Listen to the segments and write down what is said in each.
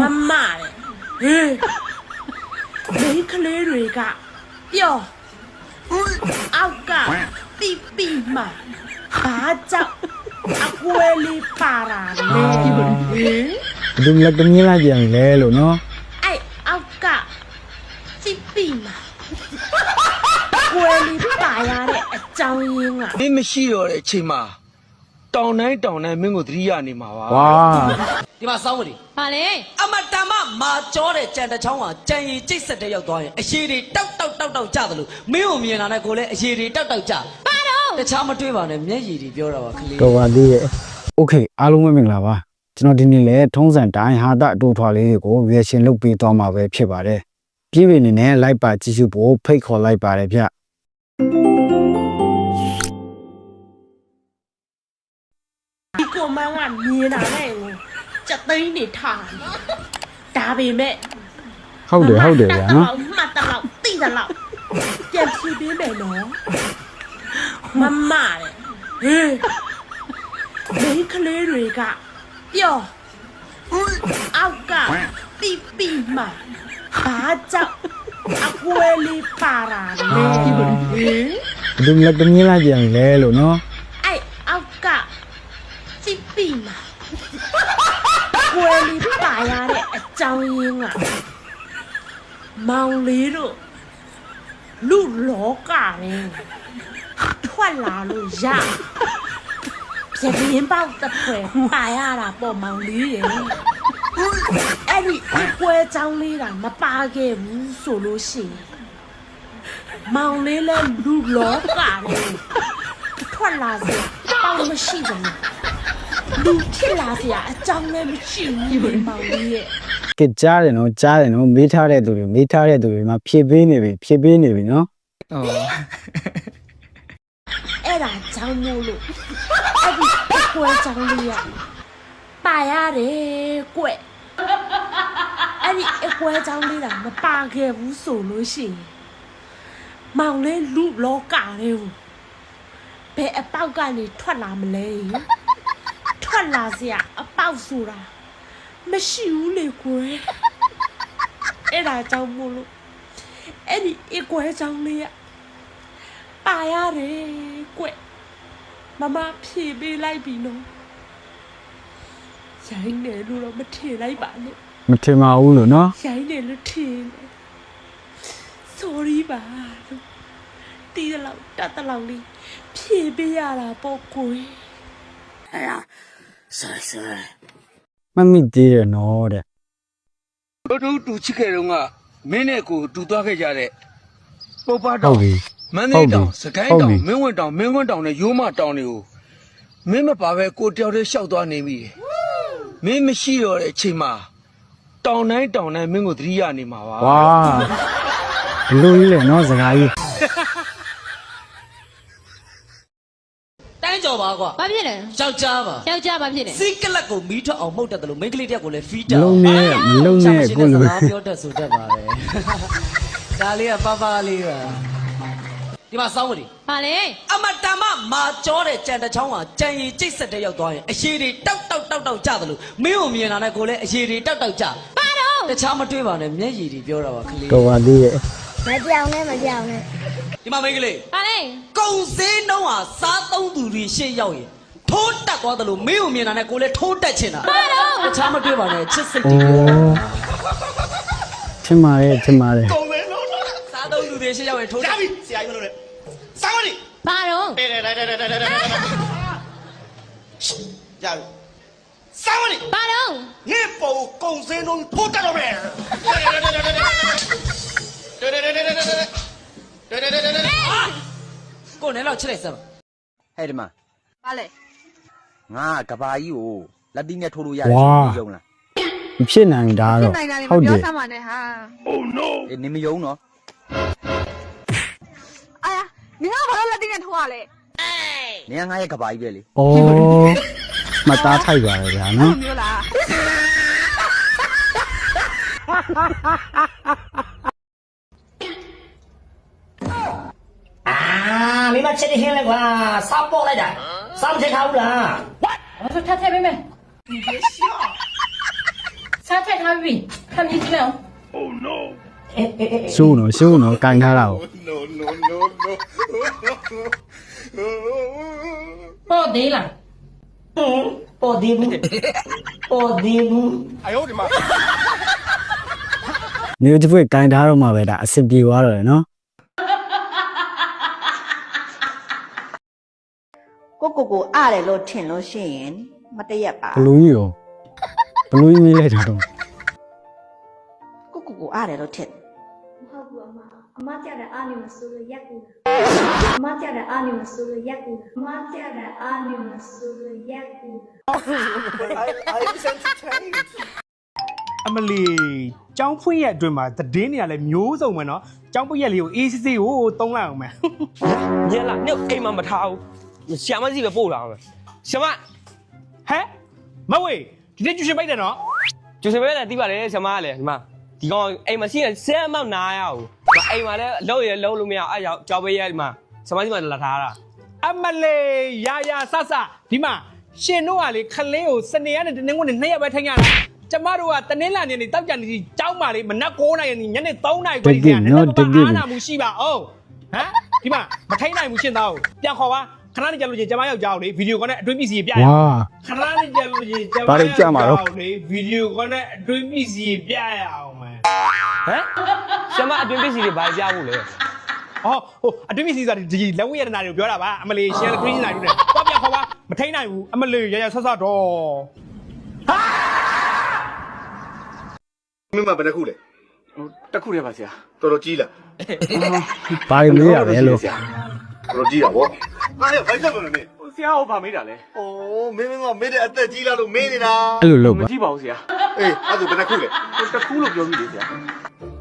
မမတဲ့ဟေးမိန်းကလေးတွေကပျော်အောက်ကပိပိမဘာကြောင့်အကွယ်လေးပါလာလဲဟေးဘယ်သူလက်ကမြင်းလိုက်ပြန်လဲလို့နော်အဲ့အောက်ကပိပိမကွယ်လေးပါရတဲ့အကြောင်းရင်းကမင်းမရှိတော့တဲ့အချိန်မှာတောင်တိုင်းတောင်တိုင်းမင်းကိုသတိရနေမှာပါဝါ ဒီမှာစောင်းမလီပါလေအမတမမာကြောတဲ့ကြံတစ်ချောင်းဟာကြံရည်ကျိတ်ဆက်တဲ့ရောက်သွားရင်အရေတွေတောက်တောက်တောက်တောက်ကျသလိုမင်းကိုမြင်လာတဲ့ကိုလည်းအရေတွေတောက်တောက်ကျပါတော့တခြားမတွေးပါနဲ့မျက်ရည်တွေပြောတာပါခလေးတော်ပါသေးရဲ့ Okay အားလုံးပဲမင်္ဂလာပါကျွန်တော်ဒီနေ့လဲထုံးစံဒိုင်ဟာတအတူထွားလေးကို reaction လုပ်ပေးသွားမှာပဲဖြစ်ပါတယ်ပြည်ပြည်နေနဲ့ like ပါကြည့်ရှုဖို့ဖိတ်ခေါ်လိုက်ပါတယ်ဗျကိုမန်းကမြင်တာနဲ့ တဲ့ကိုစက်သိန်းနေထားတယ်ဒါပေမဲ့ဟုတ်တယ်ဟုတ်တယ်ဗျာနော်မှတ်တလောက်တိတလောက်ပြန်ဖြေပေးမယ်နော်မမတဲ့ဟေးမိန်းကလေးတွေကပျော်အောက်ကပိပိမဘာကြောင့်အကွယ်လေးပါလာလဲဟေးဘယ်သူလက်ကမြင်းလိုက်ပြန်လဲလို့နော် အဲ့အောက်ကပိပိမကွယ်လေးပါ ရတဲ့အကြောင်းရင်းကမောင်လေးတို့လူလောကနဲ့ထွက်လာလို့ရပြင်းပေါက်တစ်ဖွဲပါရတာပေါ့မောင်လေးရဲ့အဲ့ဒီအကွယ်ကြောင်းလေးကမပါခဲ့ဘူးဆိုလို့ရှိရင်မောင်လေးလည်းလူလောကနဲ့ထွက်လာစရာပေါက်မရှိဘူး လူဖြစ်လာစရာအကြောင်းလည်းမရှိဘူးဒီမောင်လေးရဲ့ကဲကြားတယ်နော်ကြားတယ်နော်မေးထားတဲ့သူတွေမေးထားတဲ့သူတွေမှာဖြည့်ပေးနေပြီဖြည့်ပေးနေပြီနော်အဲ့ဒါကြောင့်မို့လို့အဲ့ဒီအကွဲကြောင့်လေးရပါရတယ်ကွအဲ့ဒီအကွဲကြောင့်လေးကမပါခဲ့ဘူးဆိုလို့ရှိရင်မောင်လေးလူလောကလေးကိုဘယ်အပေါက်ကနေထွက်လာမလဲထွ က်လာစရာအပေါက်ဆိုတာမရှိဘူးလေကွယ်အဲ့ဒါကြောင့်မို့လို့အဲ့ဒီအကွဲကြောင့်လေးကပါရတယ်ကွမမဖြေပေးလိုက်ပြီနော်ရိုင်းတယ်လို့တော့မထင်လိုက်ပါနဲ့မထင်ပါဘူးလို့နော်ရိုင်းတယ်လို့ထင်တယ် sorry ပါလို့တီးတယ်လို့တတ်တယ်လို့လေးဖြေပေးရတာပေါ့ကိုယ် မမိသေးတယ်နော်တဲ့တို့တို့တူချစ်ခဲ့တော့ကမင်းနဲ့ကိုတူသွားခဲ့ကြတဲ့ပုပ္ပဟုတောတ်င်ပြီမန္တလေးတောင်ဟုတ်ပြီစကိုင်းဟုတ်တောင်ပြီမင်းဝင်းတောင်မင်းဝင်းတောင်နဲ့ရိုးမတောင်တွေကိုမင်းမပါပဲကိုတယောက်တည်းရှောက်သွားနေပြီမင်းမရှိတော့တဲ့အချိန်မှာတောင်တိုင်းတောင်တိုင်းမင်းကိုသတိရနေမှာပါဝါဘလူးကြီးလေနော်စကားကြီး တိုင်းကြော်ပါကွာဘာဖြစ်လဲယောက်ျားပါယောက်ျားဘာဖြစ်လဲစီးကလတ်ကိုမီးထွက်အောင်မှုတ်တတ်တယ်လို့မိန်းကလေးတယောက်ကိုလည်းဖီးမတက်လုံးနဲ့မလုံးနဲ့ကိုစလိုကားပြောတတ်ဆိုတတ်ပါပဲဒါလေးကပါပါလေးပါဒီမှာစောင်းမလီပါလေအမတန်မမာကြောတဲ့ကြံတစ်ချောင်းဟာကြံရည်ကျိတ်ဆက်တဲ့ရောက်သွားရင်အရှိတွေတောက်တောက်တောက်တောက်ကြတယ်လို့မင်းကိုမြင်လာတဲ့ကိုလည်းအရှိတွေတောက်တောက်ကြပါတော့တခြားမတွေးပါနဲ့မျက်ရည်တွေပြောတာပါခလေးတော်ပါသေးရဲ့မပြောင်းနဲ့မပြောင်းနဲ့ ဒီမှာမိန်းကလေးပါလေကုံစင်းနှုံးဟာစားသုံးသူတွေရှေ့ရောက်ရင်ထိုးတက်သွားတယ်လို့မင်းကိုမြင်လာတဲ့ကိုလည်းထိုးတက်ချင်တာပါတော့တခြားမတွေးပါနဲ့ချစ်စိတ်အိုတွေပြောတားထင်ပါတယ်ထင်ပါတယ်ကုန်တယ်လို့လို့စားသုံးသူတွေရှေ့ရောက်ရင်ထိုးရတက်ပြီဆရာကြီးမလို့လေစောင်းမနေပါတော့တဲတဲတဲတဲတဲတဲတဲရပြီစောင်းမနေပါတော့ငါပုံကုံစင်းလုံးထိုးတက်တော့မယ်တဲတဲတဲတဲတဲတဲ တဲတဲတဲတဲတဲတဲကိုယ်နဲ့တော့ချစ်လိုက်စမ်းပါဟဲ့ဒီမှာပါလေငါကဘာကြီးကိုလက်တီးနဲ့ထိုးလို့ရတယ်ဝါယုံလားမဖြစ်နိုင်တာတော့နိုင်တာတွေမဟုတ်တပြောယ်စမ်းပါနဲ့ဟာအေးနင်မယုံနော်အာယာနင်ကဘာလို့လက်တင်းနဲ့ထိုးရလဲနင်ကငါရဲ့ကဘာကြီးပဲလေဩမသားထိုက်ပါလေဗျာနော်မျိုးလား အာ မိမချက်နေဟင်းလဲကွာစားပေါက်လိုက်တာစားမထက်ထားဘူးလား ထပ်ထည့်ပေးမယ် စားထက်ထားပြီခမကြီးကြည့်လိုက်အောင် အေးအေးအေး ရှိုးနော်ရှိုးနော်ကင်ထားတာကို No, no, no, no. ပေါ့သေးလား ဟင်းပေါ်ဒီဘူးပေါ်ဒီဘူး 哎呦我的妈！ နေတစ်ဖွဲ့ကင်ထားတော့မှပဲဒါအဆင်ပြေသွားတော့တယ်နော် ကိုကိုကိုအားတယ်လို့ထင်လို့ရှိရင်မတရက်ပါ ဘလူးကြီးရောဘလူးကြီးမေးလိုက်တာတော့ ကိုကိုကိုအားတယ်လို့ထင် မဟုတ်ဘူးအမအမကြတဲ့အာနေမဆိုလို့ရက်ကူတာအမကြတဲ့အာနေမဆိုလို့ရက်ကူတာအမကြတဲ့အာနေမဆိုလို့ရက်ကူတာ အမလီကျောင်းဖွင့်ရက်အတွင်းမှာသတင်းတွေကလည်းမျိုးစုံပဲเนาะကျောင်းဖွင့်ရက်လေးကိုအေးစစ်စစ်ကိုတုံးလိုက်အောင်မယ် ညက်လာနေအိမ်မှာမထားဘူး ရှာမစီပဲပို့လာအောင်ရှာမဟဲ့မဝေဒီနေ့ကျူရှင်ပိုက်တယ်နော်ကျူစပဲလည်းတီးပါလေရှာမကလည်းဒီမှာဒီကောင်အိမ်မှာရှိရင်ဆဲမောက်နာရအောင်အိမ်မှာလည်းလုံးရလုံးလို့မရအဲ့ကြောင့်ကြောက်ပေးရဒီမှာရှာမစီမှာလာထားတာအမလီရာရာဆဆဒီမှာရှင်တို့ကလေခလေးကိုစနေရနဲ့တနင်္ဂနွေနှစ်ရက်ပဲထိုင်ရတာကျမတို့ကတနင်္လာနေ့နေ့တောက်ကြနေကြီးကျောင်းပါလေမနက်9:00နာရီညနေ3:00နာရီခွဲကြီးကနည်းနည်းပါအားနာမှုရှိပါအောင်ဟမ်ဒီမှာမထိုင်နိုင်ဘူးရှင်သားကိုပြန်ခေါ်ပါ ခဏနေကြလို့ချင်းကျမယောက်ျားကိုလေဗီဒီယိုကောနဲ့အတွင်းပစ္စည်းပြရအောင်ဝါခဏလေးကြလို့ကြီးကျမဘာတွေကြမှာတော့လေဗီဒီယိုကောနဲ့အတွင်းပစ္စည်းပြရအောင်မယ်ဟမ်ရှာမအတွင်ပစ္စည်းတွေဘာပြဖို့လဲဟောဟိုအတွင်းပစ္စည်းဆိုတာဒီလက်ဝဲရတနာတွေကိုပြောတာပါအမလေးရှယ်ခရင်းနိုင်လို့တဲ့တော့ပြန်ခေါ်ပါမထိန်နိုင်ဘူးအမလေးရရဆက်ဆက်တော့မင်းမဘယ်နှခုလဲတခုတည်းပါဆရာတော်တော်ကြီးလားဘာတွေမေးရလဲလို့တော်တော်ကြီးတာဗော ငါရဘိုက်ချက်မလို့မင်းဆရာဟောဗာမေးတာလဲဩမင်းမင်းကမင်းတဲ့အသက်ကြီးလားလို့မင်းနေတာအဲ့လိုလုပ်မပါကြည့်ပါဘူးဆရာအေးအဲ့ဒါဘယ်နှခုလဲဟိုတခုလို့ပြောပြီးလေဆရာ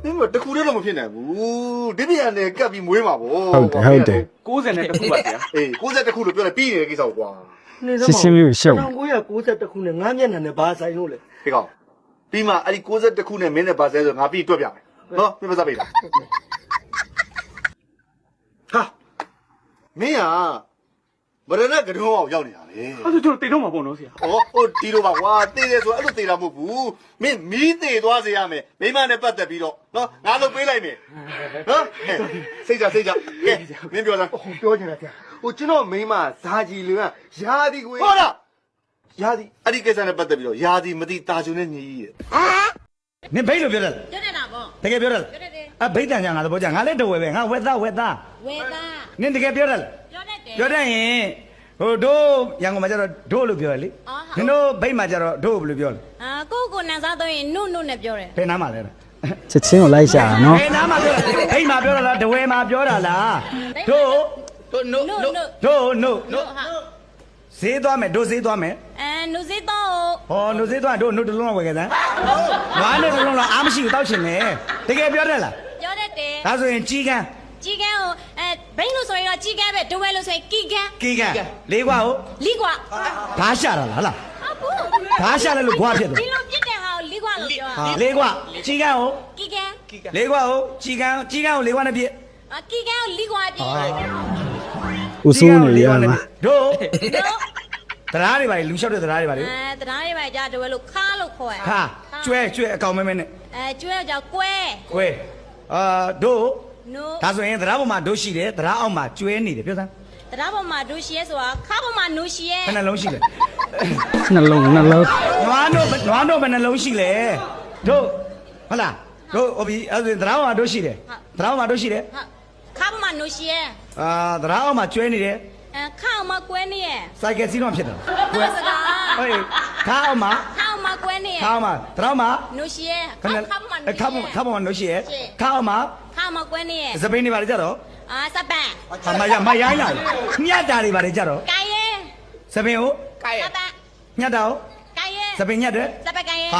မင်းမတခုတည်းတော့မဖြစ်နိုင်ဘူးဒီပြန်နဲ့ကပ်ပြီးမွေးမှာဗောဟုတ်တယ်ဟုတ်တယ်60နဲ့တခုပါဆရာအေး60တခုလို့ပြောလိုက်ပြီးနေတဲ့ကိစ္စကိုကွာရှင်းရှင်းလေးကိုရှုပ်1990ခုနဲ့ငါးမျက်နှာနဲ့ဘာဆိုင်လို့လဲဒီကောင်ပြီးမှအဲ့ဒီ60တခုနဲ့မင်းနဲ့ပါဆဲဆိုငါပြီးတွက်ပြမယ်နော်မင်းမစားပေးလားဟာ မင်းကဗရဏကတုံးအောင်ရောက်နေတာလေအဲ့ဒါကျွန်တော်တိတ်တော့မှာပေါ့နော်ဆရာ။ဩဟိုတီလိုပါကွာတည်တယ်ဆိုအဲ့လိုတည်တာမဟုတ်ဘူး။မင်းမီးတည်သွားစေရမယ်။မိမနဲ့ပတ်သက်ပြီးတော့နော်ငါလုပ်ပေးလိုက်မယ်။နော်ဟဲ့စိတ်ကြစိတ်ကြကဲမင်းပြောစမ်းပြောချင်တာကြာဟိုကျွန်တော်မိန်းမဇာကြီးလူကရာဒီကိုဟုတ်လားရာဒီအဲ့ဒီကိစ္စနဲ့ပတ်သက်ပြီးတော့ယာဒီမတိတာချွန်နဲ့ညီကြီးရဲ့နင်ဘိတ်လို့ပြောတယ်ပြောတယ်တာဗောတကယ်ပြောတယ်ပြောတယ် အဘိတ်တန်ကြငါသဘောကြငါလည်းတဝဲပဲငါဝက်သားဝက်သားဝေသားနင်တကယ်ပြောတယ်လားပြောတတ်တယ် ပြောတတ်ရင်ဟိုတို့ရန်ကုန်မှာကျတော့တို့လို့ပြောရလေအော်ဟုတ် နင်တို့ဘိတ်မှာကျတော့တို့ဘယ်လိုပြောလဲအာကိုကိုနန်းစားတော့ရင်နုနုနဲ့ပြောတယ်ဘယ်နားမှာလဲချက်ချင်းကိုလိုက်ရှာတာနော်ဘယ်နားမှာပြောတာဘိတ်မှာပြောတာလားတဝဲမှာပြောတာလားတို့တို့နို့နုနို့နုတို့နို့နုဟာဈေးသွားမယ်တို့ဈေးသွားမယ်အဲနုစစ်တော့ဟောနို့ဈေးသွားတို့နို့တစ်လုံးလောက်ဝယ်ခဲ့စမ်းငါနဲ့တစ်လုံးလောက်အားမရှိဘူးတောက်ရှင်မယ်တကယ်ပြောတတ်လားပြော တတ်တယ်ဒါဆိုရင်ကြီးကန်းကြီးကန်းကိုအဲဘိန်းလို့ဆိုရင်တော့ကြီးကန်းပဲဒဝဲလို့ဆိုရင်ကီကန်းကြီးကန်းလေးကွာဟုတ်လီကွာဓာရှာတာလားဟလားဟုတ်ဘူးဓာရှာတယ်လို့ခွာဖြစ်တယ်ဒီလိုပြစ်တဲ့ဟာကိုလီကွာလို့ပြောတာဟာလေးကွာကြီးကန်းဟုတ်ကီကန်းလေးကွာဟုတ်ကြီးကန်းကြီးကန်းကိုလေးကွာနဲ့ပြည့်အာကီကန်းကိုလီကွာပြစ်ဦးစိုးနေရမှာတို့နော်တရားတွေပါလေလူလျှောက်တဲ့တရားတွေပါလေအဲတရားရေးပါကြဒဝဲလို့ခါလို့ခေါ်ရဟာကျွဲကျွဲအကောင်မဲမဲနဲ့အဲကျွဲကြောင့်ကွဲခွဲ အာတို့နုဒါဆိုရင်တရားပေါ်မှာတို့ရှိတယ်တရားအောက်မှာကျွဲနေတယ်ပြောစမ်းတရားပေါ်မှာဒူရှိရဲဆိုတာခါပေါ်မှာနုရှိရဲဘယ်နှလုံးရှိလဲနှလုံးနှလုံးနွားတို့နွားတို့ဘယ်နှလုံးရှိလဲတို့ဟုတ်လားတို့ဟိုပြီအဲ့ဒါဆိုရင်တရားပေါ်မှာတို့ရှိတယ်တရားပေါ်မှာတို့ရှိတယ်ဟာခါပေါ်မှာနုရှိရဲအာတရားအောက်မှာကျွဲနေတယ်အဲခါအောင်မှာကွဲနေရဲစိုက်ကယ်စီးတော့ဖြစ်တယ်ကွဲစကားဟေးခါအောက်မှာခါအောင်မှာ ကွဲနေရဲခါအောက်မှာတရားအောက်မှာနုရှိရဲခဏခါပေါ်မှာနုခါပေါ်ခါပေါ်မှာတို့ရှိရခါအောက်မှာခါအောင်မှာကွဲနေရဲစပိန်နေပါလေကြတော့အာစပန်အမရမရိုင်းလာညက်တာတွေပါလေကြတော့ကိုင်ရဲစပင်ကိုစပန်ညက်တာကိုကိုင်ရဲစပင်ညက်တယ်စ